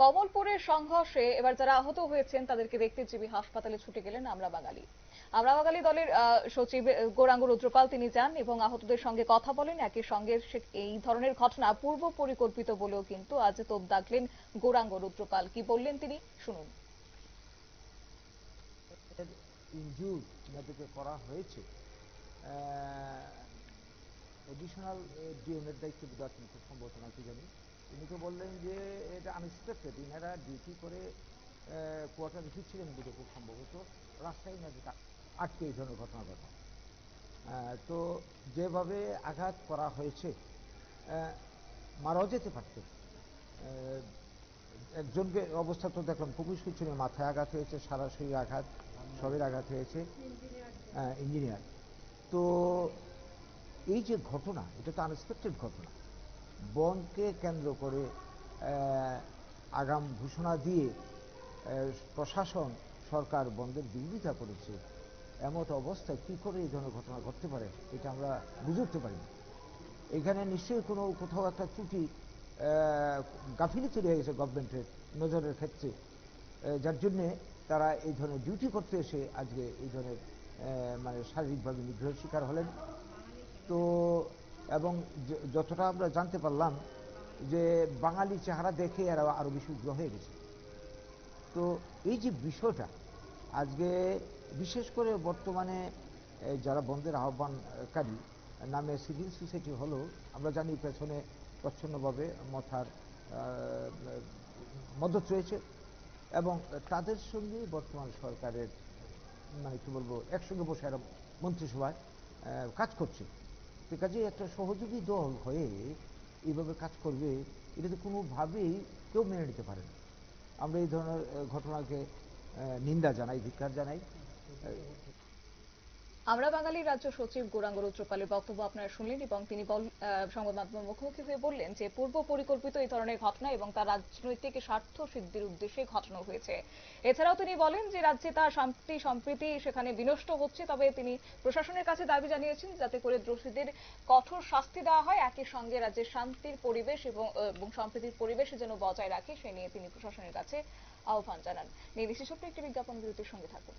কমলপুরের সংঘর্ষে এবার যারা আহত হয়েছেন, তাদেরকে দেখতে জিবি হাসপাতালে ছুটে গেলেন আমরা বাঙালি আমরা বাঙালি দলের সচিব গৌরাঙ্গ রুদ্রপাল তিনি যান এবং আহতদের সঙ্গে কথা বলেন। একই সঙ্গে এই ধরনের ঘটনা পূর্ব পরিকল্পিত বলেও কিন্তু আজ তোপ দাগলেন গৌরাঙ্গ রুদ্রপাল। কি বললেন তিনি? শুনুন। যাদেরকে করা হয়েছে ডিএমের দায়িত্ব সম্ভবত নাকি জানি? উনি তো বললেন যে এটা আনএক্সপেক্টেড ইনারা ডিউটি করে কোয়ার্টার ছিলেন বুঝে খুব সম্ভবত। রাস্তায় তা- আটকে এই ধরনের ঘটনা ঘটে তো যেভাবে আঘাত করা হয়েছে মারাও যেতে পারত। একজনকে অবস্থা তো দেখলাম, খুবই সুচনীয় মাথায় আঘাত হয়েছে, সারা শরীর আঘাত সবের আঘাত হয়েছে। ইঞ্জিনিয়ার। তো এই যে ঘটনা, এটা তো আনএক্সপেক্টেড ঘটনা। বনকে কেন্দ্র করে আগাম ঘোষণা দিয়ে প্রশাসন সরকার বন্ধের বিরোধিতা করেছে। এমত অবস্থায় কি করে এই ধরনের ঘটনা ঘটতে পারে, এটা আমরা বুঝে উঠতে পারি এখানে নিশ্চয়ই কোনো কোথাও একটা ত্রুটি গাফিলি তৈরি হয়ে গেছে গভর্নমেন্টের নজরের ক্ষেত্রে। যার জন্যে তারা এই ধরনের ডিউটি করতে এসে আজকে এই ধরনের মানে শারীরিকভাবে নিগ্রহের শিকার হলেন। তো এবং যতটা আমরা জানতে পারলাম যে বাঙালি চেহারা দেখে এরা আরও বেশি উগ্র হয়ে গেছে। তো এই যে বিষয়টা, আজকে বিশেষ করে বর্তমানে যারা বন্ধের আহ্বানকারী, নামে সিভিল সোসাইটি হলো, আমরা জানি পেছনে প্রচ্ছন্নভাবে মথার মদত রয়েছে এবং তাদের সঙ্গে বর্তমান সরকারের মানে কি বলব, একসঙ্গে বসে এরা মন্ত্রিসভায় কাজ করছে। কাজে একটা সহযোগী দল হয়ে এইভাবে কাজ করবে, এটা তো কোনোভাবেই কেউ মেনে নিতে পারে না। আমরা এই ধরনের ঘটনাকে নিন্দা জানাই, ধিক্কার জানাই। আমরা বাঙালি রাজ্য সচিব গৌরাঙ্গ রুদ্রপালের বক্তব্য আপনারা শুনলেন এবং তিনি সংবাদ মাধ্যমের মুখোমুখি হয়ে বললেন যে, পূর্ব পরিকল্পিত এই ধরনের ঘটনা এবং তার রাজনৈতিক স্বার্থ সিদ্ধির উদ্দেশ্যে ঘটানো হয়েছে। এছাড়াও তিনি বলেন যে, রাজ্যে তার শান্তি সম্প্রীতি সেখানে বিনষ্ট হচ্ছে, তবে তিনি প্রশাসনের কাছে দাবি জানিয়েছেন যাতে করে দোষীদের কঠোর শাস্তি দেওয়া হয়। একই সঙ্গে রাজ্যের শান্তির পরিবেশ এবং সম্প্রীতির পরিবেশ যেন বজায় রাখে, সে নিয়ে তিনি প্রশাসনের কাছে আহ্বান জানান। ছোট্ট একটি বিজ্ঞাপন বিরতির সঙ্গে থাকুন।